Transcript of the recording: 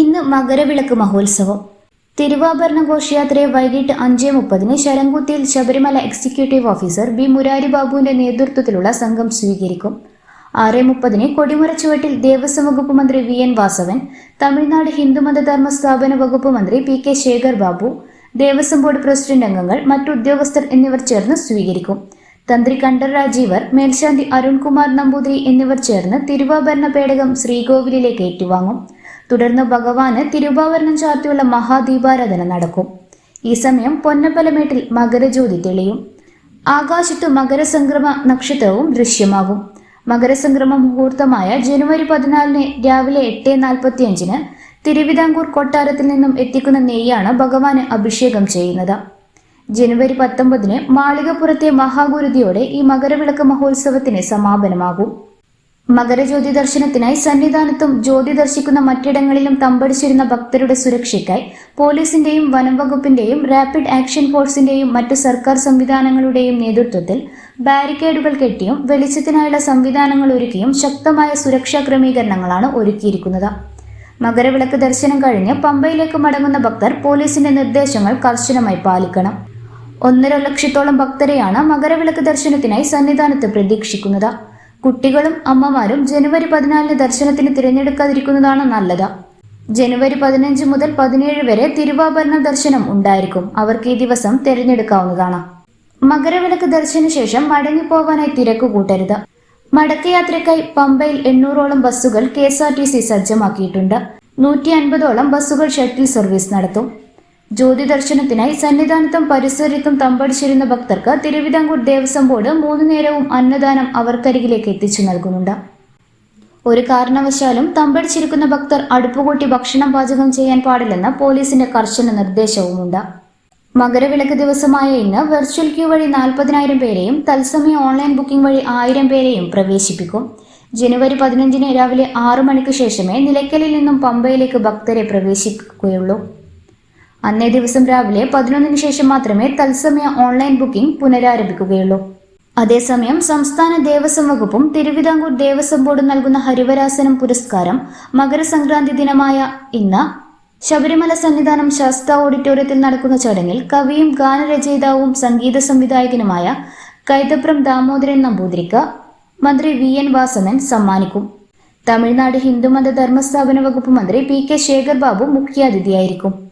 ഇന്ന് മകരവിളക്ക് മഹോത്സവം. തിരുവാഭരണ ഘോഷയാത്രയെ വൈകിട്ട് അഞ്ച് മുപ്പതിന് ശരംകുത്തിയിൽ Sabarimala executive officer B Murari ബാബുവിന്റെ നേതൃത്വത്തിലുള്ള സംഘം സ്വീകരിക്കും. ആറ് മുപ്പതിന് കൊടിമുറച്ചുവട്ടിൽ ദേവസ്വം വകുപ്പ് മന്ത്രി വി എൻ വാസവൻ തമിഴ്നാട് ഹിന്ദുമതധർമ്മ സ്ഥാപന വകുപ്പ് മന്ത്രി P K Shekhar Babu Devaswom board president അംഗങ്ങൾ മറ്റു ഉദ്യോഗസ്ഥർ എന്നിവർ ചേർന്ന് സ്വീകരിക്കും. തന്ത്രി കണ്ഠരാജീവർ മേൽശാന്തി അരുൺകുമാർ നമ്പൂതിരി എന്നിവർ ചേർന്ന് തിരുവാഭരണ പേടകം ശ്രീകോവിലേക്ക് ഏറ്റുവാങ്ങും. തുടർന്ന് ഭഗവാന് തിരുവാഭരണം ചാർത്തിയുള്ള മഹാദീപാരാധന നടക്കും. ഈ സമയം പൊന്നപ്പലമേട്ടിൽ മകരജ്യോതി തെളിയും. ആകാശത്തു മകരസംക്രമ നക്ഷത്രവും ദൃശ്യമാകും. മകരസംക്രമ മുഹൂർത്തമായ ജനുവരി പതിനാലിന് രാവിലെ എട്ട് നാൽപ്പത്തിയഞ്ചിന് തിരുവിതാംകൂർ കൊട്ടാരത്തിൽ നിന്നും എത്തിക്കുന്ന നെയ്യാണ് ഭഗവാന് അഭിഷേകം ചെയ്യുന്നത്. ജനുവരി പത്തൊമ്പതിന് മാളികപ്പുറത്തെ മഹാഗുരുതിയോടെ ഈ മകരവിളക്ക് മഹോത്സവത്തിന് സമാപനമാകും. മകരജ്യോതി ദർശനത്തിനായി സന്നിധാനത്തും ജ്യോതി ദർശിക്കുന്ന മറ്റിടങ്ങളിലും തമ്പടിച്ചിരുന്ന ഭക്തരുടെ സുരക്ഷയ്ക്കായി പോലീസിന്റെയും വനംവകുപ്പിന്റെയും റാപ്പിഡ് ആക്ഷൻ ഫോഴ്സിന്റെയും മറ്റു സർക്കാർ സംവിധാനങ്ങളുടെയും നേതൃത്വത്തിൽ ബാരിക്കേഡുകൾ കെട്ടിയും വെളിച്ചത്തിനായുള്ള സംവിധാനങ്ങൾ ഒരുക്കിയും ശക്തമായ സുരക്ഷാ ക്രമീകരണങ്ങളാണ് ഒരുക്കിയിരിക്കുന്നത്. മകരവിളക്ക് ദർശനം കഴിഞ്ഞ് പമ്പയിലേക്ക് മടങ്ങുന്ന ഭക്തർ പോലീസിന്റെ നിർദ്ദേശങ്ങൾ കർശനമായി പാലിക്കണം. ഒന്നര ലക്ഷത്തോളം ഭക്തരെയാണ് മകരവിളക്ക് ദർശനത്തിനായി സന്നിധാനത്ത് പ്രതീക്ഷിക്കുന്നത്. കുട്ടികളും അമ്മമാരും ജനുവരി പതിനാലിന് ദർശനത്തിന് തിരഞ്ഞെടുക്കാതിരിക്കുന്നതാണ് നല്ലത്. ജനുവരി പതിനഞ്ച് മുതൽ പതിനേഴ് വരെ തിരുവാഭരണ ദർശനം ഉണ്ടായിരിക്കും. അവർക്ക് ഈ ദിവസം തിരഞ്ഞെടുക്കാവുന്നതാണ്. മകരവിളക്ക് ദർശന ശേഷം മടങ്ങിപ്പോവാനായി തിരക്ക് കൂട്ടരുത്. മടക്കയാത്രയ്ക്കായി പമ്പയിൽ എണ്ണൂറോളം ബസ്സുകൾ K S R T C സജ്ജമാക്കിയിട്ടുണ്ട്. നൂറ്റി അൻപതോളം ബസ്സുകൾ ഷട്ടിൽ സർവീസ് നടത്തും. ജ്യോതി ദർശനത്തിനായി സന്നിധാനത്തും പരിസരത്തും തമ്പടിച്ചിരുന്ന ഭക്തർക്ക് തിരുവിതാംകൂർ ദേവസ്വം ബോർഡ് മൂന്നു നേരവും അന്നദാനം അവർക്കരികിലേക്ക് എത്തിച്ചു നൽകുന്നുണ്ട്. ഒരു കാരണവശാലും തമ്പടിച്ചിരിക്കുന്ന ഭക്തർ അടുപ്പുകൂട്ടി ഭക്ഷണം പാചകം ചെയ്യാൻ പാടില്ലെന്ന് പോലീസിന്റെ കർശന നിർദ്ദേശവുമുണ്ട്. മകരവിളക്ക് ദിവസമായ ഇന്ന് വെർച്വൽ ക്യൂ വഴി നാൽപ്പതിനായിരം പേരെയും തത്സമയ ഓൺലൈൻ ബുക്കിംഗ് വഴി ആയിരം പേരെയും പ്രവേശിപ്പിക്കും. ജനുവരി പതിനഞ്ചിന് രാവിലെ ആറു മണിക്ക് ശേഷമേ നിലയ്ക്കലിൽ നിന്നും പമ്പയിലേക്ക് ഭക്തരെ പ്രവേശിക്കുകയുള്ളൂ. അന്നേ ദിവസം രാവിലെ പതിനൊന്നിന് ശേഷം മാത്രമേ തത്സമയ ഓൺലൈൻ ബുക്കിംഗ് പുനരാരംഭിക്കുകയുള്ളൂ. അതേസമയം സംസ്ഥാന ദേവസ്വം വകുപ്പും തിരുവിതാംകൂർ ദേവസ്വം ബോർഡും നൽകുന്ന ഹരിവരാസനം പുരസ്കാരം മകരസംക്രാന്തി ദിനമായ ഇന്ന് ശബരിമല സന്നിധാനം ശാസ്ത ഓഡിറ്റോറിയത്തിൽ നടക്കുന്ന ചടങ്ങിൽ കവിയും ഗാനരചയിതാവും സംഗീത സംവിധായകനുമായ കൈതപ്രം ദാമോദരൻ നമ്പൂതിരിക്ക് മന്ത്രി വി എൻ വാസവൻ സമ്മാനിക്കും. തമിഴ്നാട് ഹിന്ദുമത ധർമ്മസ്ഥാപന വകുപ്പ് മന്ത്രി പി കെ ശേഖർ ബാബു മുഖ്യാതിഥിയായിരിക്കും.